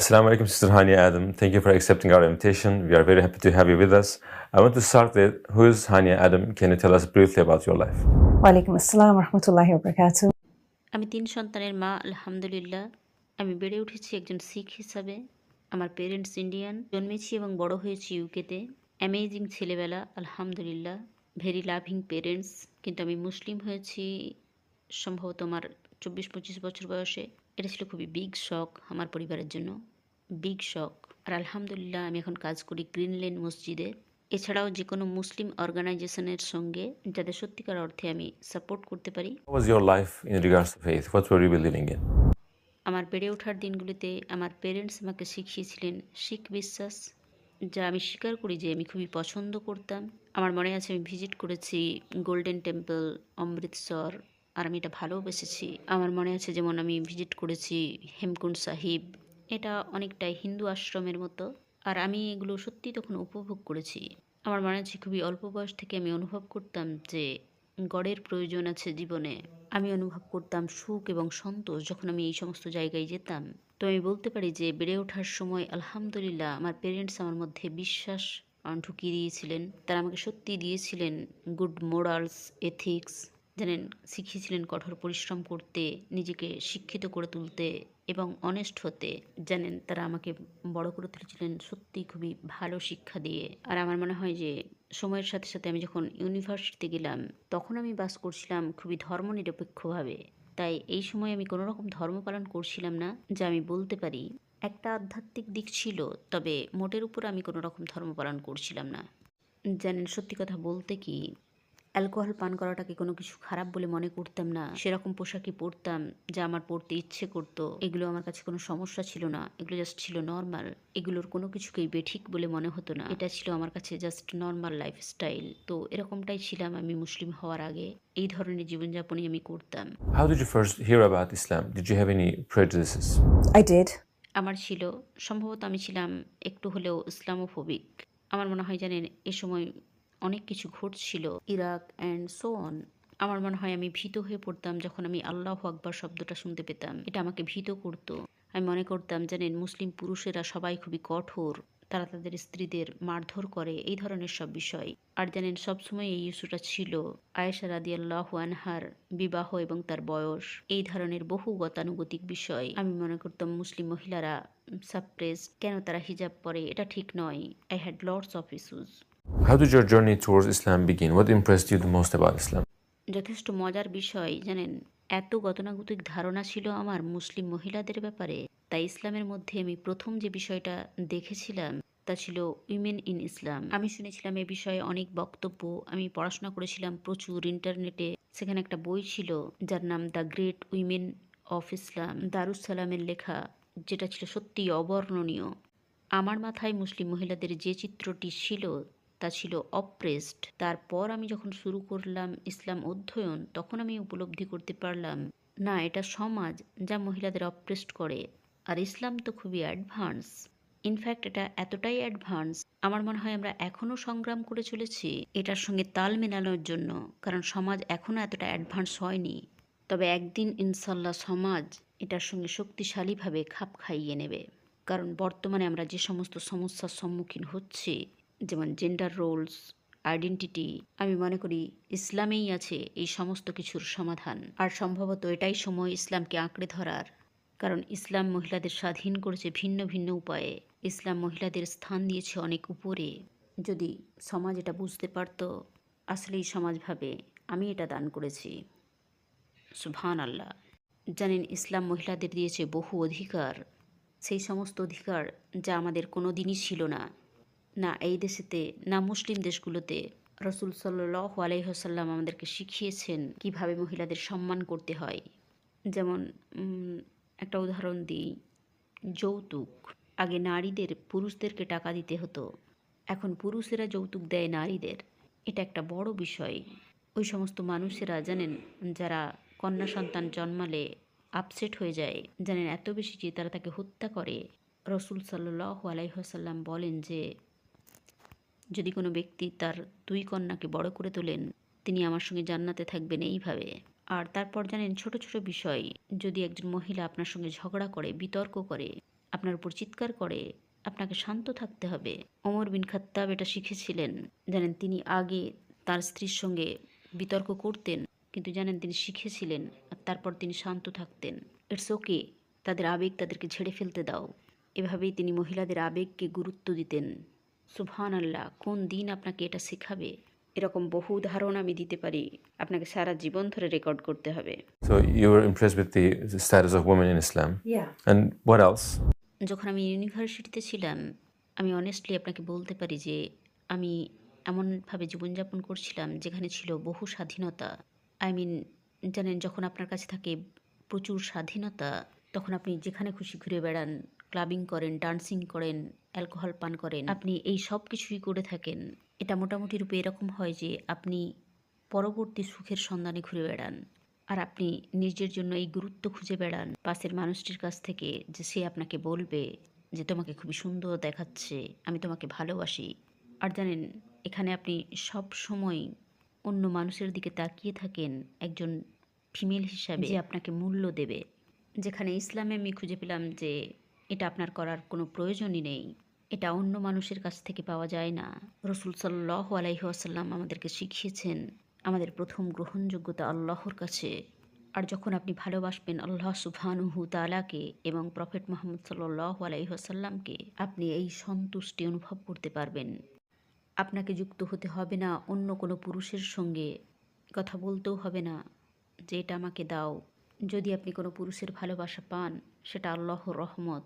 Assalamu alaikum, Sister Hania Adam. Thank you for accepting our invitation. We are very happy to have you with us. I want to start with who is Hania Adam? Can you tell us briefly about your life? ওয়ালাইকুম আসসালাম রহমতুল্লাহি বরকাত আমি তিন সন্তানের মা আলহামদুলিল্লাহ আমি বেড়ে উঠেছি একজন শিখ হিসাবে আমার পেরেন্টস ইন্ডিয়ান জন্মেছি এবং বড় হয়েছি ইউকেতে অ্যামেজিং ছেলেবেলা আলহামদুলিল্লাহ ভেরি লাভিং পেরেন্টস কিন্তু আমি মুসলিম হয়েছি সম্ভবত আমার চব্বিশ পঁচিশ বছর বয়সে এটা ছিল খুবই বিগ শখ আমার পরিবারের জন্য বিগ শখ আর আলহামদুলিল্লাহ আমি এখন কাজ করি গ্রিন লেন মসজিদে। এছাড়াও যে কোনো মুসলিম অর্গানাইজেশনের সঙ্গে যাদের সত্যিকার অর্থে আমি সাপোর্ট করতে পারি? আমার বেড়ে ওঠার দিনগুলিতে আমার পেরেন্টস আমাকে শিখিয়েছিলেন শিখ বিশ্বাস যা আমি স্বীকার করি যে আমি খুবই পছন্দ করতাম। আমার মনে আছে আমি ভিজিট করেছি গোল্ডেন টেম্পল অমৃতসর আর আমি এটা ভালোবেসেছি। আমার মনে আছে যেমন আমি ভিজিট করেছি হেমকুণ্ড সাহিব এটা অনেকটাই হিন্দু আশ্রমের মতো। আর আমি এগুলো সত্যি তখন উপভোগ করেছি। আমার মনে হচ্ছে খুবই অল্প বয়স থেকে আমি অনুভব করতাম যে গড়ের প্রয়োজন আছে জীবনে। আমি অনুভব করতাম সুখ এবং সন্তোষ যখন আমি এই সমস্ত জায়গায় যেতাম। তো আমি বলতে পারি যে বেড়ে ওঠার সময় আলহামদুলিল্লাহ আমার পেরেন্টস আমার মধ্যে বিশ্বাস ঢুকিয়ে দিয়েছিলেন। তারা আমাকে সত্যি দিয়েছিলেন গুড মোরালস এথিক্স জানেন শিখিয়েছিলেন কঠোর পরিশ্রম করতে, নিজেকে শিক্ষিত করে তুলতে এবং অনেস্ট হতে। জানেন, তারা আমাকে বড় করে তুলেছিলেন সত্যি খুবই ভালো শিক্ষা দিয়ে। আর আমার মনে হয় যে, সময়ের সাথে সাথে আমি যখন ইউনিভার্সিটিতে গেলাম, তখন আমি বাস করছিলাম খুবই ধর্মনিরপেক্ষভাবে। তাই এই সময় আমি কোনো রকম ধর্ম পালন করছিলাম না, যা আমি বলতে পারি। একটা আধ্যাত্মিক দিক ছিল, তবে মোটের উপর আমি কোনো রকম ধর্ম পালন করছিলাম না। জানেন, সত্যি কথা বলতে কি অ্যালকোহল পান করাটাকে কোনো কিছু খারাপ বলে মনে করতাম না? সেরকম পোশাকই পরতাম যা আমার পরতে ইচ্ছে করতো। এগুলো আমার কাছে কোনো সমস্যা ছিল না। এগুলো জাস্ট ছিল নর্মাল এগুলোর কোনো কিছুকেই বেঠিক বলে মনে হতো না। এটা ছিল আমার কাছে জাস্ট নর্মাল লাইফস্টাইল তো এরকমটাই ছিলাম আমি মুসলিম হওয়ার আগে। এই ধরনের জীবনযাপনই আমি করতাম। How did you first hear about Islam? Did you have any prejudices? I did আমার ছিল সম্ভবত আমি ছিলাম একটু হলেও ইসলামোফোবিক। আমার মনে হয় জানেন এ সময় অনেক কিছু ঘটছিল, ইরাক অ্যান্ড সো অন আমার মনে হয় আমি ভীত হয়ে পড়তাম যখন আমি আল্লাহ আকবর শব্দটা শুনতে পেতাম। এটা আমাকে ভীত করতো। আমি মনে করতাম, জানেন, মুসলিম পুরুষেরা সবাই খুবই কঠোর। তারা তাদের স্ত্রীদের মারধর করে, এই ধরনের সব বিষয়। আর জানেন, সবসময় এই ইস্যুটা ছিল আয়েশা রাদি আনহার বিবাহ এবং তার বয়স। এই ধরনের বহু গতানুগতিক বিষয়। আমি মনে করতাম, মুসলিম মহিলারা সাপ্রেস কেন তারা হিজাব পরে? এটা ঠিক নয়। I had lots of issues How did your journey towards Islam begin? What impressed you the most about Islam? যথেষ্ট মজার বিষয়, জানেন, এত গতানুগতিক ধারণা ছিল আমার মুসলিম মহিলাদের ব্যাপারে, তাই ইসলামের মধ্যে আমি প্রথম যে বিষয়টা দেখেছিলাম, তা ছিল উইমেন ইন ইসলাম আমি শুনেছিলাম এ বিষয়ে অনেক বক্তব্য, আমি পড়াশোনা করেছিলাম প্রচুর ইন্টারনেটে, সেখানে একটা বই ছিল, যার নাম the great women of Islam দারুসালামের লেখা, যেটা ছিল সত্যি অবর্ণনীয় আমার মাথায় মুসলিম মহিলাদের যে চিত্রটি ছিল তা ছিল অপ্রেসড তারপর আমি যখন শুরু করলাম ইসলাম অধ্যয়ন, তখন আমি উপলব্ধি করতে পারলাম, না, এটা সমাজ যা মহিলাদের অপ্রেসড করে। আর ইসলাম তো খুবই অ্যাডভান্স ইনফ্যাক্ট এটা এতটাই অ্যাডভান্স আমার মনে হয় আমরা এখনও সংগ্রাম করে চলেছি এটার সঙ্গে তাল মেলানোর জন্য, কারণ সমাজ এখনও এতটা অ্যাডভান্স হয়নি। তবে একদিন ইনশাল্লাহ সমাজ এটার সঙ্গে শক্তিশালীভাবে খাপ খাইয়ে নেবে। কারণ বর্তমানে আমরা যে সমস্ত সমস্যার সম্মুখীন হচ্ছি যেমন জেন্ডার রোলস আইডেন্টিটি আমি মনে করি ইসলামেই আছে এই সমস্ত কিছুর সমাধান। আর সম্ভবত এটাই সময় ইসলামকে আঁকড়ে ধরার। কারণ ইসলাম মহিলাদের স্বাধীন করেছে ভিন্ন ভিন্ন উপায়ে। ইসলাম মহিলাদের স্থান দিয়েছে অনেক উপরে। যদি সমাজ এটা বুঝতে পারতো, আসলেই সমাজ ভাবে, আমি এটা দান করেছি। সুবহান আল্লাহ জানেন, ইসলাম মহিলাদের দিয়েছে বহু অধিকার। সেই সমস্ত অধিকার যা আমাদের কোনো দিনই ছিল না। না, এই দেশেতে, না মুসলিম দেশগুলোতে রসুল সাল্লাহ আলাইহসাল্লাম আমাদেরকে শিখিয়েছেন কীভাবে মহিলাদের সম্মান করতে হয়। যেমন একটা উদাহরণ দিই, যৌতুক। আগে নারীদের, পুরুষদেরকে টাকা দিতে হতো। এখন পুরুষেরা যৌতুক দেয় নারীদের। এটা একটা বড় বিষয়। ওই সমস্ত মানুষেরা, জানেন, যারা কন্যা সন্তান জন্মালে আপসেট হয়ে যায়, জানেন, এত বেশি যে তারা তাকে হত্যা করে। রসুল সাল্লাহ আলাইসাল্লাম বলেন যে যদি কোনো ব্যক্তি তার দুই কন্যাকে বড় করে তোলেন, তিনি আমার সঙ্গে জান্নাতে থাকবেন এইভাবে। আর তারপর জানেন, ছোট ছোট বিষয়, যদি একজন মহিলা আপনার সঙ্গে ঝগড়া করে, বিতর্ক করে, আপনার উপর চিৎকার করে, আপনাকে শান্ত থাকতে হবে। ওমর বিন খাত্তাব এটা শিখেছিলেন। জানেন, তিনি আগে তার স্ত্রীর সঙ্গে বিতর্ক করতেন, কিন্তু জানেন, তিনি শিখেছিলেন আর তারপর তিনি শান্ত থাকতেন। ইটস ওকে তাদের আবেগ তাদেরকে ঝেড়ে ফেলতে দাও। এভাবেই তিনি মহিলাদের আবেগকে গুরুত্ব দিতেন। সুবহান আল্লাহ কোন দিন আপনাকে এটা শেখাবে এরকম বহু উদাহরণ আমি দিতে পারি আপনাকে সারা জীবন ধরে রেকর্ড করতে হবে So you were impressed with the status of women in Islam. Yeah. And what else? যখন আমি ইউনিভার্সিটিতে ছিলাম আমি অনেস্টলি আপনাকে বলতে পারি যে আমি এমনভাবে জীবনযাপন করছিলাম যেখানে ছিল বহু স্বাধীনতা আই মিন জানেন যখন আপনার কাছে থাকে প্রচুর স্বাধীনতা তখন আপনি যেখানে খুশি ঘুরে বেড়ান ক্লাবিং করেন ডান্সিং করেন অ্যালকোহল পান করেন আপনি এই সব কিছুই করে থাকেন এটা মোটামুটি রূপে এরকম হয় যে আপনি পরবর্তী সুখের সন্ধানে ঘুরে বেড়ান। আর আপনি নিজের জন্য এই গুরুত্ব খুঁজে বেড়ান পাশের মানুষটির কাছ থেকে যে সে আপনাকে বলবে যে তোমাকে খুবই সুন্দর দেখাচ্ছে আমি তোমাকে ভালোবাসি। আর জানেন এখানে আপনি সব সময় অন্য মানুষের দিকে তাকিয়ে থাকেন একজন ফিমেল হিসাবে যে আপনাকে মূল্য দেবে। যেখানে ইসলামে আমি খুঁজে পেলাম যে এটা আপনার করার কোনো প্রয়োজনই নেই। এটা অন্য মানুষের কাছ থেকে পাওয়া যায় না। রসুল সাল্লাহ আলাইহাসাল্লাম আমাদেরকে শিখিয়েছেন আমাদের প্রথম গ্রহণযোগ্যতা আল্লাহর কাছে। আর যখন আপনি ভালোবাসবেন আল্লাহ সুবহানুহু তালাকে এবং প্রফেট মোহাম্মদ সাল্লাহ আলাইহাসাল্লামকে আপনি এই সন্তুষ্টি অনুভব করতে পারবেন। আপনাকে যুক্ত হতে হবে না অন্য কোনো পুরুষের সঙ্গে। কথা বলতেও হবে না যে, এটা আমাকে দাও। যদি আপনি কোনো পুরুষের ভালোবাসা পান, সেটা আল্লাহর রহমত।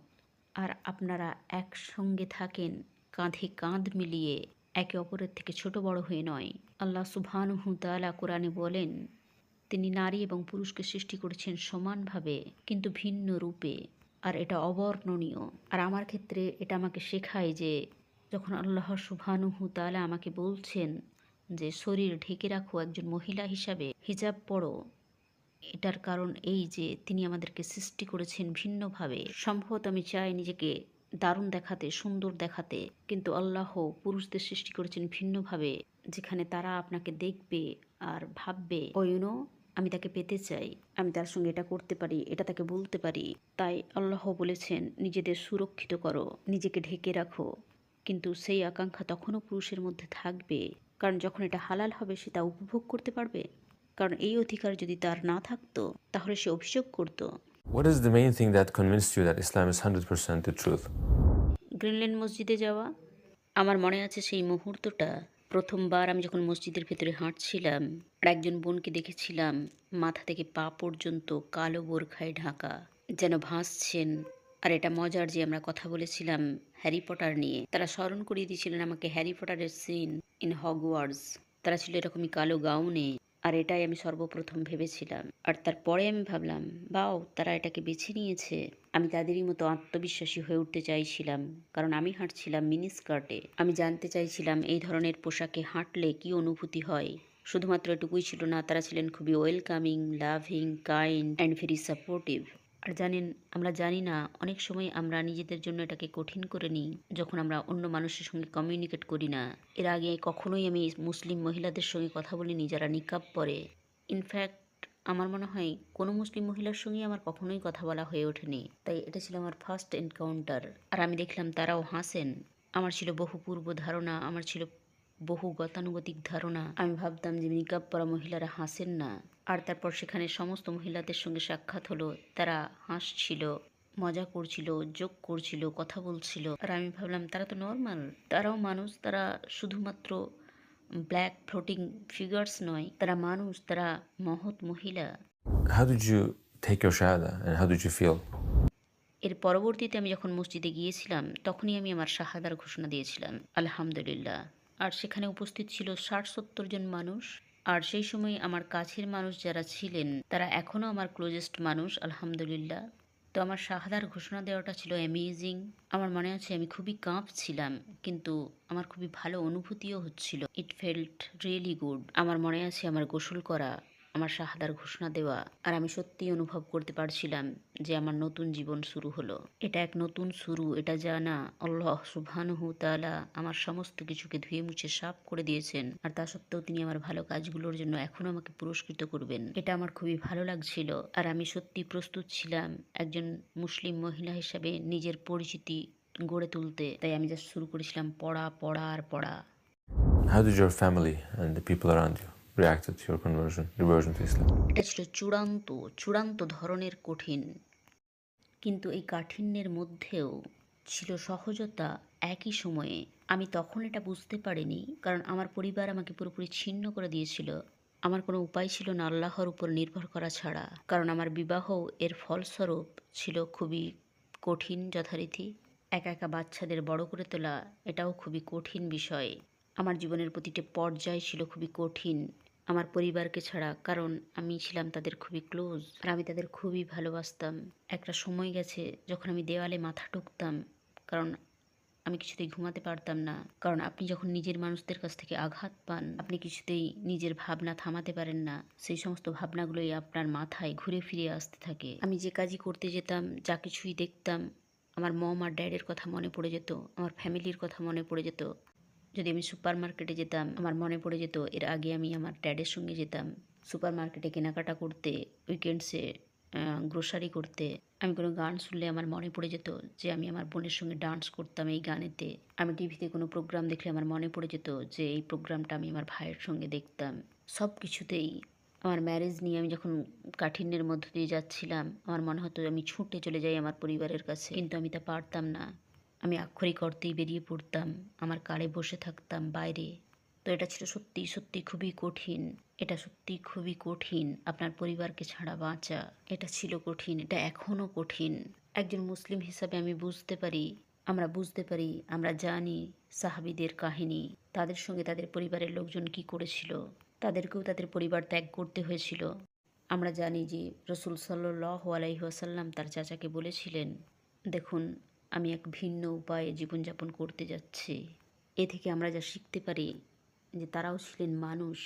আর আপনারা একসঙ্গে থাকেন, কাঁধে কাঁধ মিলিয়ে। একে অপরের থেকে ছোট বড় হয়ে নয়। আল্লাহ সুবহানুহু তাআলা কোরআনে বলেন, তিনি নারী এবং পুরুষকে সৃষ্টি করেছেন সমানভাবে, কিন্তু ভিন্ন রূপে। আর এটা অবর্ণনীয়। আর আমার ক্ষেত্রে এটা আমাকে শেখায় যে, যখন আল্লাহ সুবহানুহু তাআলা আমাকে বলছেন যে, শরীর ঢেকে রাখো একজন মহিলা হিসাবে, হিজাব পড়ো এটার কারণ এই যে তিনি আমাদেরকে সৃষ্টি করেছেন ভিন্নভাবে। সম্ভবত আমি চাই নিজেকে দারুণ দেখাতে, সুন্দর দেখাতে। কিন্তু আল্লাহ পুরুষদের সৃষ্টি করেছেন ভিন্নভাবে, যেখানে তারা আপনাকে দেখবে আর ভাববে ও আমি তাকে পেতে চাই। আমি তার সঙ্গে এটা করতে পারি, এটা তাকে বলতে পারি। তাই আল্লাহ বলেছেন, নিজেদের সুরক্ষিত করো, নিজেকে ঢেকে রাখো। কিন্তু সেই আকাঙ্ক্ষা তখনও পুরুষের মধ্যে থাকবে। কারণ যখন এটা হালাল হবে, সে তা উপভোগ করতে পারবে? কারণ এই অধিকার যদি তার না থাকতো তাহলে সে অভিযোগ করতো। What is the main thing that convinced you that Islam is 100% the truth? Greenland মসজিদে যাওয়া। আমার মনে আছে সেই মুহূর্তটা। প্রথমবার আমি যখন মসজিদের ভেতরে হাঁটছিলাম আর একজন বোনকে দেখেছিলাম মাথা থেকে পা পর্যন্ত কালো বোরখায় ঢাকা যেন ভাসছেন। আর এটা মজার যে আমরা কথা বলেছিলাম হ্যারি পটার নিয়ে। তারা স্মরণ করিয়ে দিয়েছিলেন আমাকে হ্যারি পটারের সিন ইন হগওয়ার্ডস তারা ছিল এরকমই কালো গাউনে। আর এটাই আমি সর্বপ্রথম ভেবেছিলাম। আর তারপরে আমি ভাবলাম, বাও, তারা এটাকে বেছে নিয়েছে। আমি তাদেরই মতো আত্মবিশ্বাসী হয়ে উঠতে চাইছিলাম, কারণ আমি হাঁটছিলাম মিনি স্কার্টে আমি জানতে চাইছিলাম এই ধরনের পোশাকে হাঁটলে কি অনুভূতি হয়। শুধুমাত্র এটুকুই ছিল না, তারা ছিলেন খুবই welcoming, loving, kind, and very supportive. আর জানেন, আমরা জানি না, অনেক সময় আমরা নিজেদের জন্য এটাকে কঠিন করে নিই যখন আমরা অন্য মানুষের সঙ্গে কমিউনিকেট করি না। এর আগে কখনোই আমি মুসলিম মহিলাদের সঙ্গে কথা বলিনি যারা নিকাব পরে। ইনফ্যাক্ট আমার মনে হয় কোনো মুসলিম মহিলার সঙ্গে আমার কখনোই কথা বলা হয়ে ওঠেনি। তাই এটা ছিল আমার ফার্স্ট এনকাউন্টার আর আমি দেখলাম তারাও হাসেন। আমার ছিল বহু পূর্ব ধারণা, আমার ছিল বহু গতানুগতিক ধারণা। আমি ভাবতাম যে নিকাব পরা মহিলারা হাসেন না। আর তারপর সেখানে সমস্ত মহিলাদের সঙ্গে সাক্ষাৎ হলো। তারা হাসছিল মজা করছিল যোগ করছিল কথা বলছিল। আর আমি ভাবলাম তারা তো নর্মাল তারাও মানুষ তারা শুধুমাত্র ব্ল্যাক ফ্লোটিং ফিগার্স নয় তারা মানুষ তারা মহৎ মহিলা। How did you take your shahada and how did you feel? এর পরবর্তীতে আমি যখন মসজিদে গিয়েছিলাম তখনই আমি আমার শাহাদার ঘোষণা দিয়েছিলাম আলহামদুলিল্লাহ। আর সেখানে উপস্থিত ছিল ষাট সত্তর জন মানুষ। আর সেই সময় আমার কাছের মানুষ যারা ছিলেন, তারা এখনও আমার ক্লোজেস্ট মানুষ, আলহামদুলিল্লাহ। তো আমার শাহাদার ঘোষণা দেওয়াটা ছিল অ্যামেজিং আমার মনে আছে আমি খুবই কাঁপছিলাম কিন্তু আমার খুবই ভালো অনুভূতিও হচ্ছিল। ইট ফেল্ট রিয়েলি গুড আমার মনে আছে আমার গোসল করা আমার শাহাদার ঘোষণা দেওয়া আর আমি সত্যিই অনুভব করতে পারছিলাম যে আমার নতুন জীবন শুরু হলো। এটা এক নতুন শুরু, এটা জানা আল্লাহ সুবহানহু তাআলা আমার সমস্ত কিছুকে ধুয়ে মুছে সাফ করে দিয়েছেন আর তা সত্ত্বেও তিনি আমার ভালো কাজগুলোর জন্য এখনও আমাকে পুরস্কৃত করবেন। এটা আমার খুবই ভালো লাগছিল আর আমি সত্যি প্রস্তুত ছিলাম একজন মুসলিম মহিলা হিসাবে নিজের পরিচিতি গড়ে তুলতে। তাই আমি যা শুরু করেছিলাম পড়া পড়া আর পড়া। How did your family and the people around you? Reacted to your conversion, reversion to Islam? এটা ছিল চূড়ান্ত চূড়ান্ত ধরনের কঠিন। কিন্তু এই কাঠিন্যের মধ্যেও ছিল সহজতা একই সময়ে। আমি তখন এটা বুঝতে পারিনি কারণ আমার পরিবার আমাকে পুরোপুরি ছিন্ন করে দিয়েছিল। আমার কোনো উপায় ছিল না আল্লাহর উপর নির্ভর করা ছাড়া। কারণ আমার বিবাহ এর ফলস্বরূপ ছিল খুবই কঠিন যথারীতি। একা একা বাচ্চাদের বড় করে তোলা এটাও খুবই কঠিন বিষয়। আমার জীবনের প্রতিটি পর্যায় ছিল খুবই কঠিন। আমার পরিবারকে ছাড়া, কারণ আমি ছিলাম তাদের খুবই ক্লোজ আর আমি তাদের খুবই ভালোবাসতাম। একটা সময় গেছে যখন আমি দেওয়ালে মাথা ঠুকতাম, কারণ আমি কিছুতেই ঘুমাতে পারতাম না। কারণ আপনি যখন নিজের মানুষদের কাছ থেকে আঘাত পান, আপনি কিছুতেই নিজের ভাবনা থামাতে পারেন না। সেই সমস্ত ভাবনাগুলোই আপনার মাথায় ঘুরে ফিরে আসতে থাকে। আমি যে কাজই করতে যেতাম, যা কিছুই দেখতাম, আমার মম আর ড্যাডের কথা মনে পড়ে যেত, আমার ফ্যামিলির কথা মনে পড়ে যেত। যদি আমি সুপার মার্কেটে যেতাম, আমার মনে পড়ে যেত, এর আগে আমি আমার ড্যাডের সঙ্গে যেতাম সুপার মার্কেটে কেনাকাটা করতে উইকেন্ডসে গ্রোসারি করতে, আমি কোনো গান শুনলে আমার মনে পড়ে যেত যে আমি আমার বোনের সঙ্গে ডান্স করতাম এই গানেতে। আমি টিভিতে কোনো প্রোগ্রাম দেখলে আমার মনে পড়ে যেত যে এই প্রোগ্রামটা আমি আমার ভাইয়ের সঙ্গে দেখতাম। সব কিছুতেই আমার ম্যারেজ নিয়ে আমি যখন কাঠিন্যের মধ্য দিয়ে যাচ্ছিলাম, আমার মনে হতো আমি ছুটে চলে যাই আমার পরিবারের কাছে, কিন্তু আমি তা পারতাম না। আমি আক্ষরিক অর্থেই বেরিয়ে পড়তাম, আমার কারে বসে থাকতাম বাইরে। তো এটা ছিল সত্যি সত্যি খুবই কঠিন। এটা সত্যি খুবই কঠিন, আপনার পরিবারকে ছাড়া বাঁচা। এটা ছিল কঠিন, এটা এখনও কঠিন। একজন মুসলিম হিসাবে আমি বুঝতে পারি, আমরা বুঝতে পারি, আমরা জানি সাহাবিদের কাহিনী। তাদের সঙ্গে তাদের পরিবারের লোকজন কি করেছিল, তাদেরকেও তাদের পরিবার ত্যাগ করতে হয়েছিল। আমরা জানি যে রসুল সাল্লাহ আলাইহাসাল্লাম তার চাচাকে বলেছিলেন, দেখুন আমি এক ভিন্ন উপায়ে জীবনযাপন করতে যাচ্ছি। এ থেকে আমরা যা শিখতে পারি যে তারাও ছিলেন মানুষ,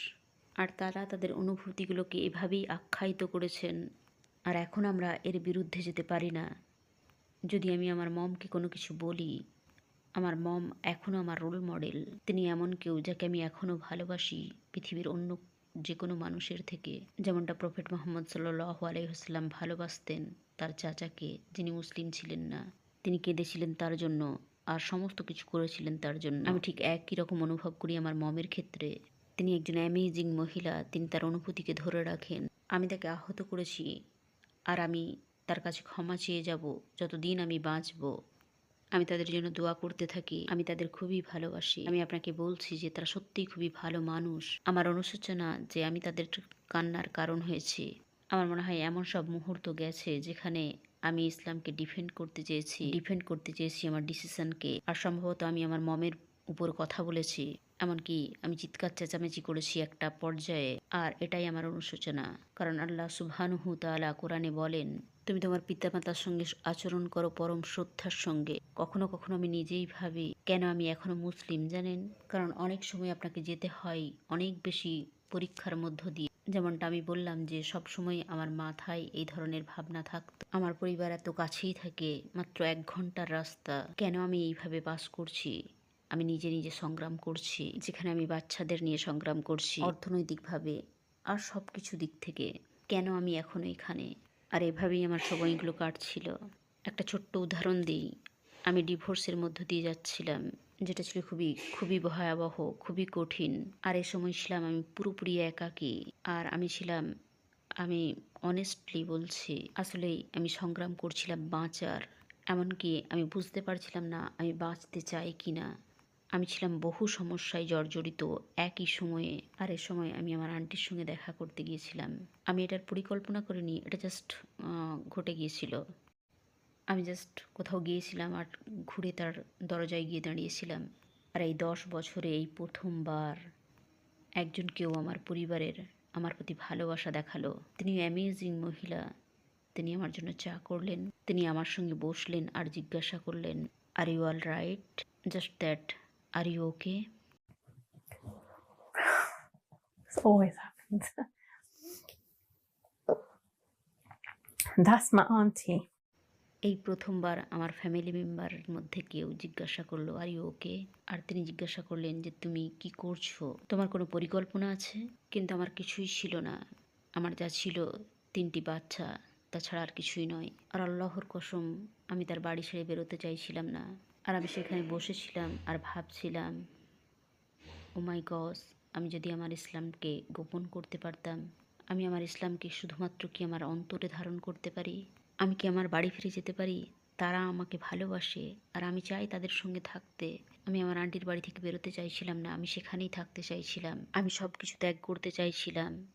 আর তারা তাদের অনুভূতিগুলোকে এভাবেই আখ্যায়িত করেছেন, আর এখন আমরা এর বিরুদ্ধে যেতে পারি না। যদি আমি আমার মমকে কোনো কিছু বলি, আমার মম এখনও আমার রোল মডেল তিনি এমন কেউ যাকে আমি এখনও ভালোবাসি পৃথিবীর অন্য যে কোনো মানুষের থেকে। যেমনটা প্রফেট মোহাম্মদ সাল্লাহ আলহিহাস্লাম ভালোবাসতেন তার চাচাকে, যিনি মুসলিম ছিলেন না। তিনি কেঁদেছিলেন তার জন্য আর সমস্ত কিছু করেছিলেন তার জন্য। আমি ঠিক একই রকম অনুভব করি আমার মমের ক্ষেত্রে। তিনি একজন অ্যামেজিং মহিলা, তিনি তার অনুভূতিকে ধরে রাখেন। আমি তাকে আহত করেছি আর আমি তার কাছে ক্ষমা চেয়ে যাব, যতদিন আমি বাঁচব। আমি তাদের জন্য দোয়া করতে থাকি, আমি তাদের খুবই ভালোবাসি। আমি আপনাকে বলছি যে তারা সত্যিই খুবই ভালো মানুষ। আমার অনুশোচনা যে আমি তাদের কান্নার কারণ হয়েছি। আমার মনে হয় এমন সব মুহূর্ত গেছে যেখানে আমি ইসলামকে ডিফেন্ড করতে চেয়েছি ডিফেন্ড করতে চেয়েছি আমার ডিসিশনকে আর সম্ভবত আমি আমার মমের উপর কথা বলেছি। এমনকি আমি চিৎকার চেঁচামেচি করেছি একটা পর্যায়ে। আর এটাই আমার অনুশোচনা। কারণ আল্লাহ সুবহানুহু তাআলা কোরআনে বলেন, তুমি তোমার পিতামাতার সঙ্গে আচরণ করো পরম শ্রদ্ধার সঙ্গে। কখনো কখনো আমি নিজেই ভাবি, কেন আমি এখনও মুসলিম জানেন? কারণ অনেক সময় আপনাকে যেতে হয় অনেক বেশি পরীক্ষার মধ্য দিয়ে। যেমনটা আমি বললাম যে সব সময় আমার মাথায় এই ধরনের ভাবনা থাকতো। আমার পরিবার এত কাছেই থাকে, মাত্র এক ঘণ্টার রাস্তা। কেন আমি এইভাবে বাস করছি? আমি নিজে নিজে সংগ্রাম করছি, যেখানে আমি বাচ্চাদের নিয়ে সংগ্রাম করছি, অর্থনৈতিকভাবে আর সব কিছু দিক থেকে। কেন আমি এখনও এখানে? আর এভাবেই আমার সময়গুলো কাটছিল। একটা ছোট্ট উদাহরণ দিই। আমি ডিভোর্সের মধ্য দিয়ে যাচ্ছিলাম। যেটা ছিল খুবই খুবই ভয়াবহ, খুবই কঠিন। আর এ সময় ছিলাম আমি পুরোপুরি একাকী। আর আমি ছিলাম, আমি অনেস্টলি বলছি, আসলেই আমি সংগ্রাম করছিলাম বাঁচার। এমনকি আমি বুঝতে পারছিলাম না আমি বাঁচতে চাই কি না আমি ছিলাম বহু সমস্যায় জর্জরিত একই সময়ে। আর এ সময় আমি আমার আন্টির সঙ্গে দেখা করতে গিয়েছিলাম। আমি এটার পরিকল্পনা করিনি, এটা জাস্ট ঘটে গিয়েছিল। আমি জাস্ট কোথাও গিয়েছিলাম আর ঘুরে তার দরজায় গিয়ে দাঁড়িয়েছিলাম। আর এই দশ বছরে এই প্রথমবার একজন কেউ আমার পরিবারের আমার প্রতি ভালোবাসা দেখাল। তিনি অ্যামেজিং মহিলা। তিনি আমার জন্য চা করলেন। তিনি আমার সঙ্গে বসলেন আর জিজ্ঞাসা করলেন are you all right just that are you okay. That's my auntie. এই প্রথমবার আমার ফ্যামিলি মেম্বারের মধ্যে কেউ জিজ্ঞাসা করল, আর ওকে? আর তিনি জিজ্ঞাসা করলেন যে, তুমি কি করছ? তোমার কোনো পরিকল্পনা আছে? কিন্তু আমার কিছুই ছিল না। আমার যা ছিল, তিনটি বাচ্চা, তাছাড়া আর কিছুই নয়। আর আল্লাহর কসম, আমি তার বাড়ি ছেড়ে বেরোতে চাইছিলাম না। আর আমি সেখানে বসেছিলাম আর ভাবছিলাম ও মাই গস আমি যদি আমার ইসলামকে গোপন করতে পারতাম, আমি আমার ইসলামকে শুধুমাত্র কি আমার অন্তরে ধারণ করতে পারি? আমি কি আমার বাড়ি ফিরে যেতে পারি? তারা আমাকে ভালোবাসে আর আমি চাই তাদের সঙ্গে থাকতে। আমি আমার আন্টির বাড়ি থেকে বেরোতে চাইছিলাম না, আমি সেখানেই থাকতে চাইছিলাম। আমি সব কিছু ত্যাগ করতে চাইছিলাম।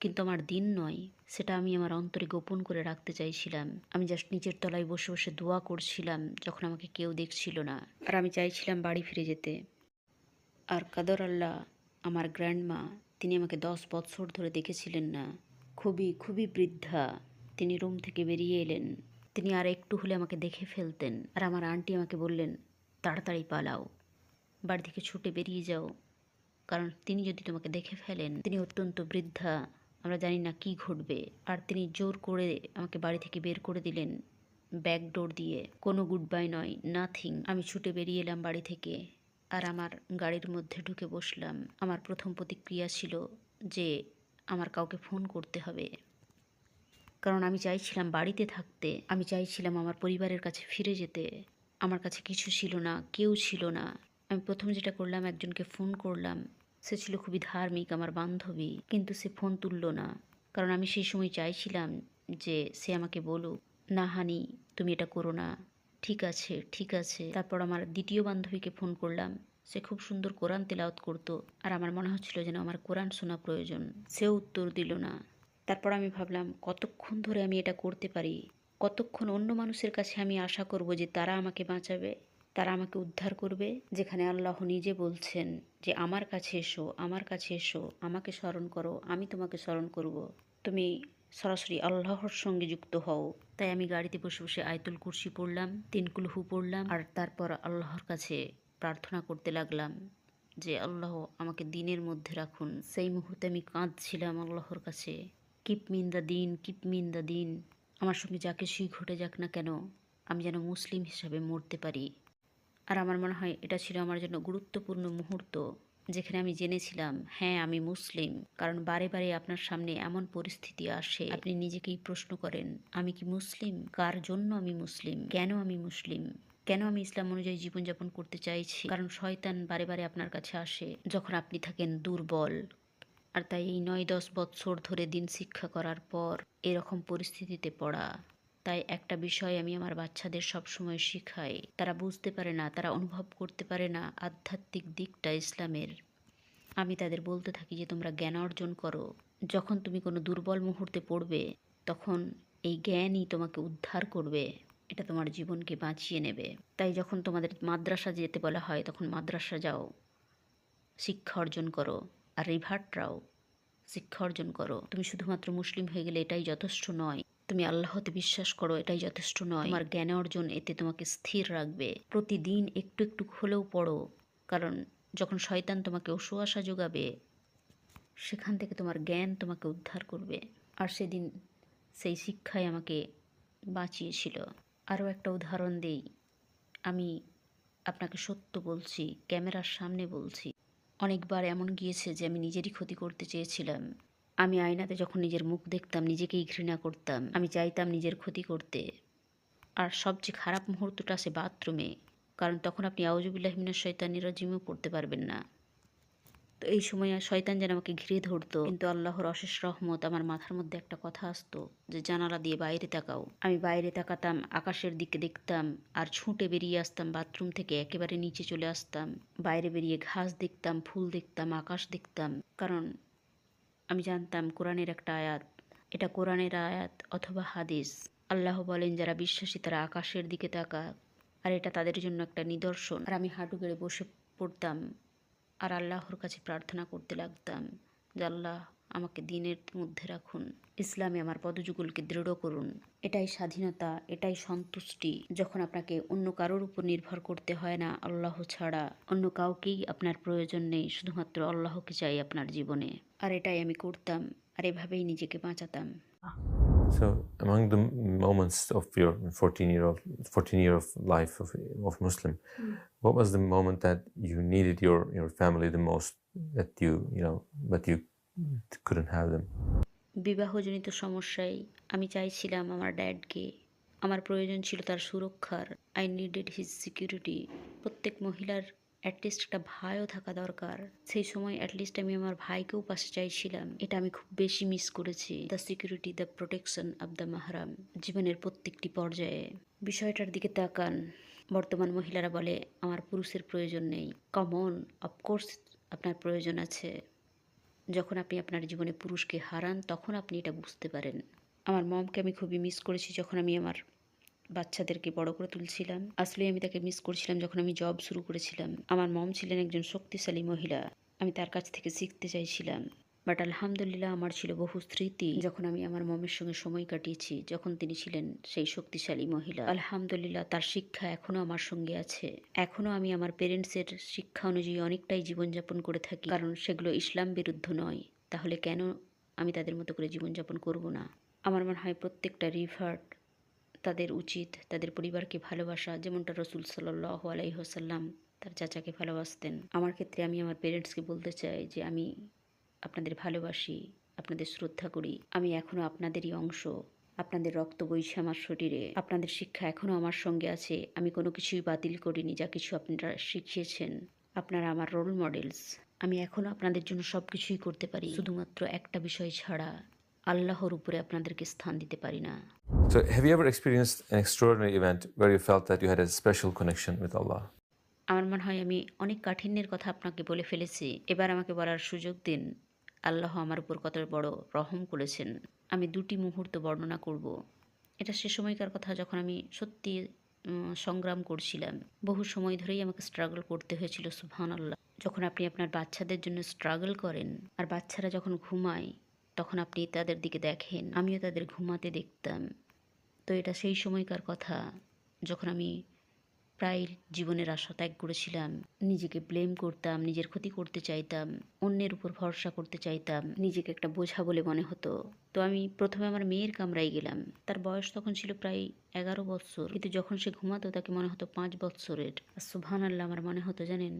কিন্তু আমার দিন নয়, সেটা আমি আমার অন্তরে গোপন করে রাখতে চাইছিলাম। আমি জাস্ট নিচের তলায় বসে বসে দোয়া করছিলাম, যখন আমাকে কেউ দেখছিল না। আর আমি চাইছিলাম বাড়ি ফিরে যেতে। আর কাদর আল্লাহ, আমার গ্র্যান্ডমা তিনি আমাকে দশ বৎসর ধরে দেখেছিলেন না। খুবই খুবই বৃদ্ধা। তিনি রুম থেকে বেরিয়ে এলেন। তিনি আর একটু হলে আমাকে দেখে ফেলতেন আর আমার আন্টি আমাকে বললেন, তাড়াতাড়ি পালাও, বাড়ি থেকে ছুটে বেরিয়ে যাও। কারণ তিনি যদি তোমাকে দেখে ফেলেন, তিনি অত্যন্ত বৃদ্ধা, আমরা জানি না কি ঘটবে। আর তিনি জোর করে আমাকে বাড়ি থেকে বের করে দিলেন ব্যাক ডোর দিয়ে। কোনো গুড বাই নয় নাথিং আমি ছুটে বেরিয়ে এলাম বাড়ি থেকে আর আমার গাড়ির মধ্যে ঢুকে বসলাম। আমার প্রথম প্রতিক্রিয়া ছিল যে, আমার কাউকে ফোন করতে হবে। কারণ আমি চাইছিলাম বাড়িতে থাকতে, আমি চাইছিলাম আমার পরিবারের কাছে ফিরে যেতে। আমার কাছে কিছু ছিল না, কেউ ছিল না। আমি প্রথম যেটা করলাম, একজনকে ফোন করলাম। সে ছিল খুবই ধার্মিক, আমার বান্ধবী, কিন্তু সে ফোন তুললো না। কারণ আমি সেই সময় চাইছিলাম যে সে আমাকে বলুক, না হানি, তুমি এটা করো না। ঠিক আছে ঠিক আছে। তারপর আমার দ্বিতীয় বান্ধবীকে ফোন করলাম। সে খুব সুন্দর কোরআন তেলাওয়াত করতো। আর আমার মনে হচ্ছিল যেন আমার কোরআন শোনা প্রয়োজন। সেও উত্তর দিল না। তারপর আমি ভাবলাম, কতক্ষণ ধরে আমি এটা করতে পারি? কতক্ষণ অন্য মানুষের কাছে আমি আশা করব যে তারা আমাকে বাঁচাবে, তারা আমাকে উদ্ধার করবে? যেখানে আল্লাহ নিজে বলছেন যে, আমার কাছে এসো, আমার কাছে এসো, আমাকে স্মরণ করো, আমি তোমাকে স্মরণ করব। তুমি সরাসরি আল্লাহর সঙ্গে যুক্ত হও। তাই আমি গাড়িতে বসে বসে আয়তুল কুরসি পড়লাম তিনকুল হু পড়লাম, আর তারপর আল্লাহর কাছে প্রার্থনা করতে লাগলাম যে, আল্লাহ, আমাকে দিনের মধ্যে রাখুন। সেই মুহূর্তে আমি কাঁদছিলাম আল্লাহর কাছে। কিপ মিন দ্য দিন কিপ মিন দ্য দিন আমার সঙ্গে যাকে কিছুই ঘটে যাক না কেন, আমি যেন মুসলিম হিসাবে মরতে পারি। আর আমার মনে হয় এটা ছিল আমার জন্য গুরুত্বপূর্ণ মুহূর্ত, যেখানে আমি জেনেছিলাম হ্যাঁ আমি মুসলিম, কারণ বারে বারে আপনার সামনে এমন পরিস্থিতি আসে, আপনি নিজেকেই প্রশ্ন করেন, আমি কি মুসলিম? কার জন্য আমি মুসলিম? কেন আমি মুসলিম? কেন আমি ইসলাম অনুযায়ী জীবনযাপন করতে চাইছি? কারণ শয়তান বারে বারে আপনার কাছে আসে, যখন আপনি থাকেন দুর্বল আর তাই এই নয় দশ বৎসর ধরে দিন শিক্ষা করার পর এরকম পরিস্থিতিতে পড়া। তাই একটা বিষয় আমি আমার বাচ্চাদের সবসময় শিখাই। তারা বুঝতে পারে না, তারা অনুভব করতে পারে না আধ্যাত্মিক দিকটা ইসলামের। আমি তাদের বলতে থাকি যে, তোমরা জ্ঞান অর্জন করো। যখন তুমি কোনো দুর্বল মুহূর্তে পড়বে, তখন এই জ্ঞানই তোমাকে উদ্ধার করবে। এটা তোমার জীবনকে বাঁচিয়ে নেবে। তাই যখন তোমাদের মাদ্রাসা যেতে বলা হয়, তখন মাদ্রাসা যাও। শিক্ষা অর্জন করো। আর রিভার্টরাও শিক্ষা অর্জন করো। তুমি শুধুমাত্র মুসলিম হয়ে গেলে এটাই যথেষ্ট নয়। তুমি আল্লাহতে বিশ্বাস করো, এটাই যথেষ্ট নয়। তোমার জ্ঞান অর্জন এতে তোমাকে স্থির রাখবে। প্রতিদিন একটু একটু হলেও পড়ো, কারণ যখন শয়তান তোমাকে অসুয়াশা যোগাবে, সেখান থেকে তোমার জ্ঞান তোমাকে উদ্ধার করবে। আর সেদিন সেই শিক্ষাই আমাকে বাঁচিয়েছিল। আরও একটা উদাহরণ দেই। আমি আপনাকে সত্য বলছি, ক্যামেরার সামনে বলছি। অনেকবার এমন গিয়েছে যে আমি নিজেরই ক্ষতি করতে চেয়েছিলাম। আমি আয়নাতে যখন নিজের মুখ দেখতাম, নিজেকেই ঘৃণা করতাম। আমি চাইতাম নিজের ক্ষতি করতে। আর সবচেয়ে খারাপ মুহূর্তটা আছে বাথরুমে, কারণ তখন আপনি আউজুবিল্লাহমিনের শয়তানির জিমও পড়তে পারবেন না। তো এই সময় আর শয়তান যেন আমাকে ঘিরে ধরতো। কিন্তু আল্লাহর অশেষ রহমত আমার মাথার মধ্যে একটা কথা আসতো যে, জানালা দিয়ে বাইরে তাকাও। আমি বাইরে তাকাতাম, আকাশের দিকে দেখতাম আর ছুটে বেরিয়ে আসতাম, বাথরুম থেকে একেবারে নিচে চলে আসতাম। বাইরে বেরিয়ে ঘাস দেখতাম, ফুল দেখতাম, আকাশ দেখতাম। কারণ আমি জানতাম কোরআনের একটা আয়াত। এটা কোরআনের আয়াত অথবা হাদিস। আল্লাহ বলেন, যারা বিশ্বাসী তারা আকাশের দিকে তাকাক। আর এটা তাদের জন্য একটা নিদর্শন। আর আমি হাঁটু গেড়ে বসে পড়তাম। আর আল্লাহর কাছে প্রার্থনা করতে লাগতাম যে আল্লাহ আমাকে দিনের মধ্যে রাখুন, ইসলামে আমার পদযুগলকে দৃঢ় করুন। এটাই স্বাধীনতা, এটাই সন্তুষ্টি। যখন আপনাকে অন্য কারোর উপর নির্ভর করতে হয় না আল্লাহ ছাড়া, অন্য কাউকেই আপনার প্রয়োজন নেই, শুধুমাত্র আল্লাহকে চাই আপনার জীবনে। আর এটাই আমি করতাম, আর এভাবেই নিজেকে বাঁচাতাম। So, among the moments of your 14 year old, 14 year of life of, of Muslim, mm. what was the moment that you needed your, your family the most? That you, you know, but you couldn't have them. বিবাহজনিত সমস্যায় আমি চাইছিলাম আমার ড্যাডকে আমার প্রয়োজন ছিল তার সুরক্ষার I needed his security প্রত্যেক মহিলার অ্যাটলিস্ট একটা ভাইও থাকা দরকার। সেই সময় অ্যাটলিস্ট আমি আমার ভাইকেও পাশে চাইছিলাম। এটা আমি খুব বেশি মিস করেছি। The security the protection of the মাহারাম জীবনের প্রত্যেকটি পর্যায়ে। বিষয়টার দিকে তাকান। বর্তমান মহিলারা বলে, আমার পুরুষের প্রয়োজন নেই। কমন অফকোর্স আপনার প্রয়োজন আছে। যখন আপনি আপনার জীবনে পুরুষকে হারান, তখন আপনি এটা বুঝতে পারেন। আমার মমকে আমি খুবই মিস করেছি যখন আমি আমার বাচ্চাদেরকে বড় করে তুলছিলাম। আসলে আমি তাকে মিস করছিলাম যখন আমি জব শুরু করেছিলাম। আমার মম ছিলেন একজন শক্তিশালী মহিলা। আমি তার কাছ থেকে শিখতে চাইছিলাম। বাট আলহামদুলিল্লাহ আমার ছিল বহু স্মৃতি যখন আমি আমার মমের সঙ্গে সময় কাটিয়েছি, যখন তিনি ছিলেন সেই শক্তিশালী মহিলা। আলহামদুলিল্লাহ তার শিক্ষা এখনও আমার সঙ্গে আছে। এখনও আমি আমার পেরেন্টসের শিক্ষা অনুযায়ী অনেকটাই জীবনযাপন করে থাকি। কারণ সেগুলো ইসলাম বিরুদ্ধ নয়। তাহলে কেন আমি তাদের মতো করে জীবনযাপন করব না? আমার মনে হয় প্রত্যেকটা রিভার্ট তাদের উচিত তাদের পরিবারকে ভালোবাসা, যেমনটা রসুল সাল্লাহ আলাইহসাল্লাম তার চাচাকে ভালোবাসতেন। আমার ক্ষেত্রে আমি আমার পেরেন্টসকে বলতে চাই যে, আমি আপনাদের ভালোবাসি, আপনাদের শ্রদ্ধা করি, আমি এখনও আপনাদেরই অংশ, আপনাদের রক্ত বইছে আমার শরীরে, আপনাদের শিক্ষা এখনও আমার সঙ্গে আছে, আমি কোনো কিছুই বাতিল করিনি, যা কিছু আপনারা শিখিয়েছেন, আপনারা আমার রোল মডেলস আমি এখনও আপনাদের জন্য সব কিছুই করতে পারি। শুধুমাত্র একটা বিষয় ছাড়া আল্লাহর উপরে আপনাদেরকে স্থান দিতে পারি না। So, have you ever experienced an extraordinary event where you felt that you had a special connection with Allah? আমার মনে হয় আমি অনেক কাঠিন্যের কথা আপনাকে বলে ফেলেছি। এবার আমাকে বলার সুযোগ দিন। আল্লাহ আমার উপর কত বড় রহম করেছেন। আমি দুটি মুহূর্ত বর্ণনা করব। এটা সে সময়কার কথা যখন আমি সত্যি সংগ্রাম করছিলাম। বহু সময় ধরেই আমাকে স্ট্রাগল করতে হয়েছিল সুবহান আল্লাহ যখন আপনি আপনার বাচ্চাদের জন্য স্ট্রাগল করেন আর বাচ্চারা যখন ঘুমায় তখন আপনি তাদের দিকে দেখেন, আমিও তাদের ঘুমাতে দেখতাম। তো এটা সেই সময়কার কথা যখন আমি প্রায় জীবনের আশা ত্যাগ করেছিলাম। নিজেকে ব্লেম করতাম, নিজের ক্ষতি করতে চাইতাম, অন্যের উপর ভরসা করতে চাইতাম, নিজেকে একটা বোঝা বলে মনে হতো। তো আমি প্রথমে আমার মেয়ের কামরায় গেলাম। তার বয়স তখন ছিল প্রায় এগারো বৎসর কিন্তু যখন সে ঘুমাতো, তাকে মনে হতো পাঁচ বৎসরের সুবহান আল্লাহ আমার মনে হতো জানেন,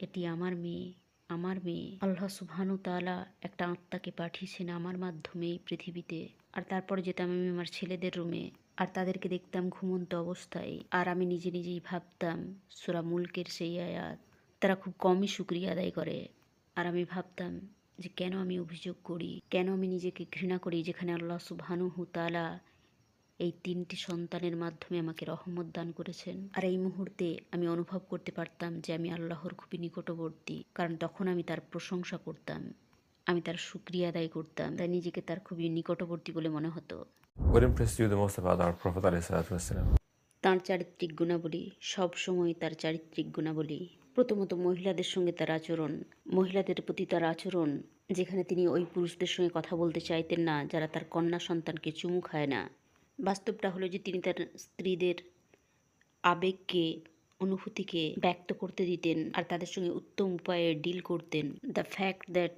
এটি আমার মেয়ে। আমার মেয়ে। আল্লাহ সুবহানু তাআলা একটা আত্মাকে পাঠিয়েছেন আমার মাধ্যমে এই পৃথিবীতে। আর তারপরে যেতাম আমি আমার ছেলেদের রুমে। আর তাদেরকে দেখতাম ঘুমন্ত অবস্থায়। আর আমি নিজে নিজেই ভাবতাম, সুরা মুলকের সেই আয়াত, তারা খুব কমই শুক্রিয়া আদায় করে। আর আমি ভাবতাম যে কেন আমি অভিযোগ করি, কেন আমি নিজেকে ঘৃণা করি, যেখানে আল্লাহ সুবহানুহু তাআলা এই তিনটি সন্তানের মাধ্যমে আমাকে রহমত দান করেছেন। আর এই মুহূর্তে আমি অনুভব করতে পারতাম যে আমি আল্লাহর খুবই নিকটবর্তী কারণ তখন আমি তার প্রশংসা করতাম আমি তার সুক্রিয়া আদায় করতাম তাই নিজেকে তার খুবই নিকটবর্তী বলে মনে হতো? তার চারিত্রিক গুণাবলী সব সময় তার চারিত্রিক গুণাবলী প্রথমত মহিলাদের সঙ্গে তার আচরণ মহিলাদের প্রতি তার আচরণ যেখানে তিনি ওই পুরুষদের সঙ্গে কথা বলতে চাইতেন না যারা তার কন্যা সন্তানকে চুমু খায় না। বাস্তবটা হলো যে তিনি তার স্ত্রীদের আবেগকে, অনুভূতিকে ব্যক্ত করতে দিতেন আর তাদের সঙ্গে উত্তম উপায়ে ডিল করতেন। দ্য ফ্যাক্ট দ্যাট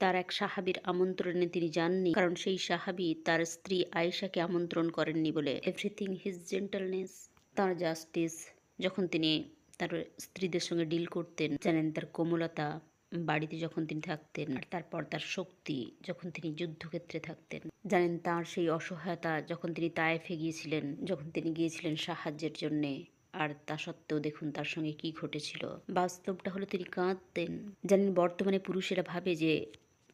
তার এক সাহাবীর আমন্ত্রণে তিনি যাননি, কারণ সেই সাহাবি তার স্ত্রী আয়েশাকে আমন্ত্রণ করেননি বলে। এভরিথিং হিজ জেন্টালনেস তার জাস্টিস যখন তিনি তার স্ত্রীদের সঙ্গে ডিল করতেন, জানেন তার কোমলতা বাড়িতে যখন তিনি থাকতেন আর তারপর তার শক্তি যখন তিনি যুদ্ধক্ষেত্রে থাকতেন। জানেন, তার সেই অসহায়তা যখন তিনি তায়েফে গিয়েছিলেন, যখন তিনি গিয়েছিলেন সাহায্যের জন্যে, আর তা সত্ত্বেও দেখুন তার সঙ্গে কি ঘটেছিল। বাস্তবটা হলো তিনি কাঁদতেন। জানেন, বর্তমানে পুরুষেরা ভাবে যে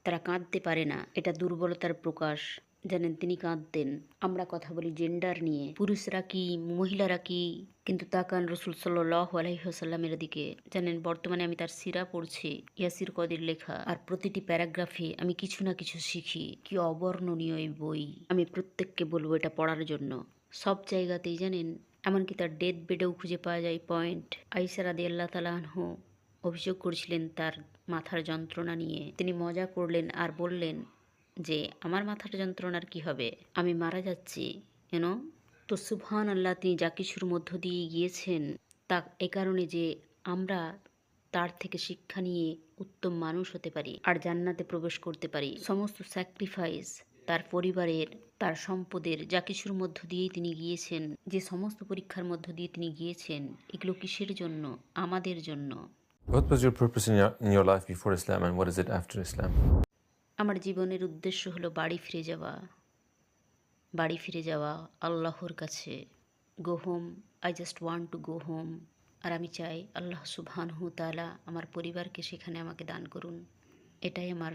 তারা কাঁদতে পারে না, এটা দুর্বলতার প্রকাশ। জানেন, তিনি কাঁদতেন। আমরা কথা বলি জেন্ডার নিয়ে। পুরুষরা কি, মহিলারা কি? কিন্তু তাকান রসুল সাল্লাহ আলহিহাসাল্লামের দিকে। জানেন, বর্তমানে আমি তার সিরা পড়ছি, ইয়াসির কদির লেখা। আর প্রতিটি প্যারাগ্রাফে আমি কিছু না কিছু শিখি। কি অবর্ণনীয় এই বই। আমি প্রত্যেককে বলব এটা পড়ার জন্য। সব জায়গাতেই জানেন, এমনকি তার ডেথ বেডেও খুঁজে পাওয়া যায় পয়েন্ট আইসার আদি আল্লাহ তালাহ অভিযোগ করছিলেন তার মাথার যন্ত্রণা নিয়ে। তিনি মজা করলেন আর বললেন যে আমার মাথার যন্ত্রণার কি হবে? আমি মারা যাচ্ছি কেন তো সুবহান আল্লাহ তিনি যা কিছুর মধ্য দিয়ে গিয়েছেন তা এ কারণে যে আমরা তার থেকে শিক্ষা নিয়ে উত্তম মানুষ হতে পারি আর জান্নাতে প্রবেশ করতে পারি। সমস্ত স্যাক্রিফাইস তার পরিবারের তার সম্পদের যা কিছুর মধ্য দিয়েই তিনি গিয়েছেন যে সমস্ত পরীক্ষার মধ্য দিয়ে তিনি গিয়েছেন এগুলো কিসের জন্য? আমাদের জন্য। What was your purpose in your, in your life before Islam and what is it after Islam? আমার জীবনের উদ্দেশ্য হলো বাড়ি ফিরে যাওয়া। বাড়ি ফিরে যাওয়া আল্লাহর কাছে। Go home I just want to go home আর আমি চাই আল্লাহ সুবহানহু তালা আমার পরিবারকে সেখানে আমাকে দান করুন। এটাই আমার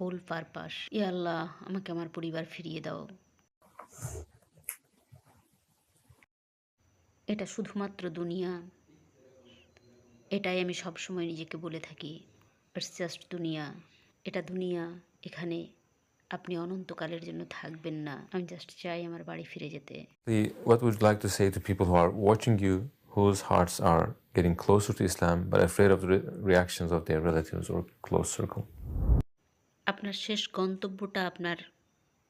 হোল পারপাস ই আল্লাহ, আমাকে আমার পরিবার ফিরিয়ে দাও। এটা শুধুমাত্র দুনিয়া। এটাই আমি সবসময় নিজেকে বলে থাকি। ইটস জাস্ট দুনিয়া। এটা দুনিয়া এখানে আপনি অনন্তকালের জন্য থাকবেন না আমি জাস্ট চাই আমার বাড়ি ফিরে যেতে The- What would you like to say to people who are watching you whose hearts are getting closer to Islam but afraid of the re- reactions of their relatives or close circle? আপনার শেষ গন্তব্যটা আপনার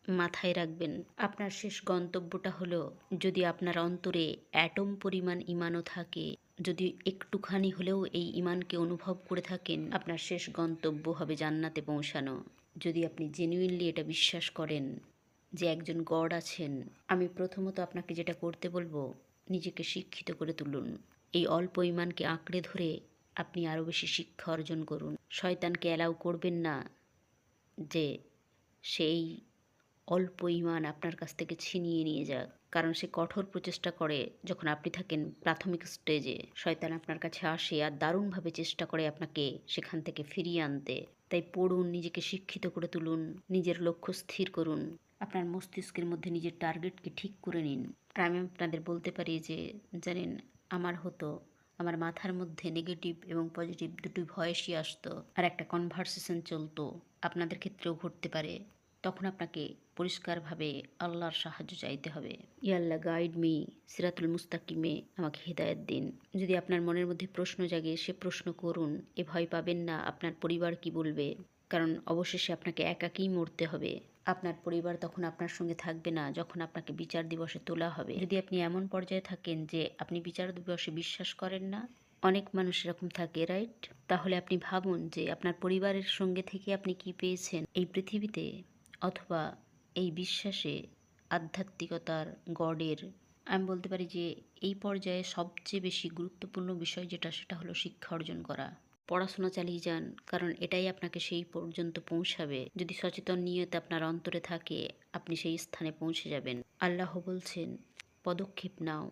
মাথায় রাখবেন আপনার শেষ গন্তব্যটা হলো যদি আপনার অন্তরে অ্যাটম পরিমাণ ইমানও থাকে যদি একটুখানি হলেও এই ইমানকে অনুভব করে থাকেন, আপনার শেষ গন্তব্য হবে জান্নাতে পৌঁছানো। যদি আপনি জেনুইনলি এটা বিশ্বাস করেন যে একজন গড আছেন, আমি প্রথমত আপনাকে যেটা করতে বলব, নিজেকে শিক্ষিত করে তুলুন। এই অল্প ইমানকে আঁকড়ে ধরে আপনি আরও বেশি শিক্ষা অর্জন করুন। শয়তানকে অ্যালাউ করবেন না যে সেই অল্প ইমান আপনার কাছ থেকে ছিনিয়ে নিয়ে যাক। কারণ সে কঠোর প্রচেষ্টা করে যখন আপনি থাকেন প্রাথমিক স্টেজে। শয়তান আপনার কাছে আসে আর দারুণভাবে চেষ্টা করে আপনাকে সেখান থেকে ফিরিয়ে আনতে। তাই পড়ুন, নিজেকে শিক্ষিত করে তুলুন, নিজের লক্ষ্য স্থির করুন। আপনার মস্তিষ্কের মধ্যে নিজের টার্গেটকে ঠিক করে নিন। আর আমি আপনাদের বলতে পারি যে, জানেন, আমার হতো, আমার মাথার মধ্যে নেগেটিভ এবং পজিটিভ দুটোই ভয়েসই আসতো আর একটা কনভারসেশন চলতো। আপনাদের ক্ষেত্রেও ঘটতে পারে। তখন আপনাকে পরিষ্কারভাবে আল্লাহর সাহায্য চাইতে হবে। ইয়াল্লাহ গাইড মি সিরাতুল মুস্তাকিমে আমাকে হৃদায়ত দিন। যদি আপনার মনের মধ্যে প্রশ্ন জাগে, সে প্রশ্ন করুন। এ ভয় পাবেন না, আপনার পরিবার কি বলবে? কারণ অবশেষে আপনাকে একাকীই মরতে হবে। আপনার পরিবার তখন আপনার সঙ্গে থাকবে না, যখন আপনাকে বিচার দিবসে তোলা হবে। যদি আপনি এমন পর্যায়ে থাকেন যে আপনি বিচার দিবসে বিশ্বাস করেন না, অনেক মানুষ এরকম থাকে রাইট তাহলে আপনি ভাবুন যে আপনার পরিবারের সঙ্গে থেকে আপনি কি পেয়েছেন? এই পৃথিবীতে অথবা এই বিশ্বাসে আধ্যাত্মিকতার গডের, আমি বলতে পারি যে এই পর্যায়ে সবচেয়ে বেশি গুরুত্বপূর্ণ বিষয় যেটা, সেটা হলো শিক্ষা অর্জন করা। পড়াশোনা চালিয়ে যান, কারণ এটাই আপনাকে সেই পর্যন্ত পৌঁছাবে। যদি সচেতন নিয়ত আপনার অন্তরে থাকে, আপনি সেই স্থানে পৌঁছে যাবেন। আল্লাহ বলছেন, পদক্ষেপ নাও।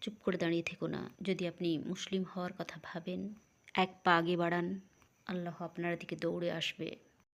চুপ করে দাঁড়িয়ে থেকো না। যদি আপনি মুসলিম হওয়ার কথা ভাবেন, এক পা আগে বাড়ান। আল্লাহ আপনার দিকে দৌড়ে আসবে।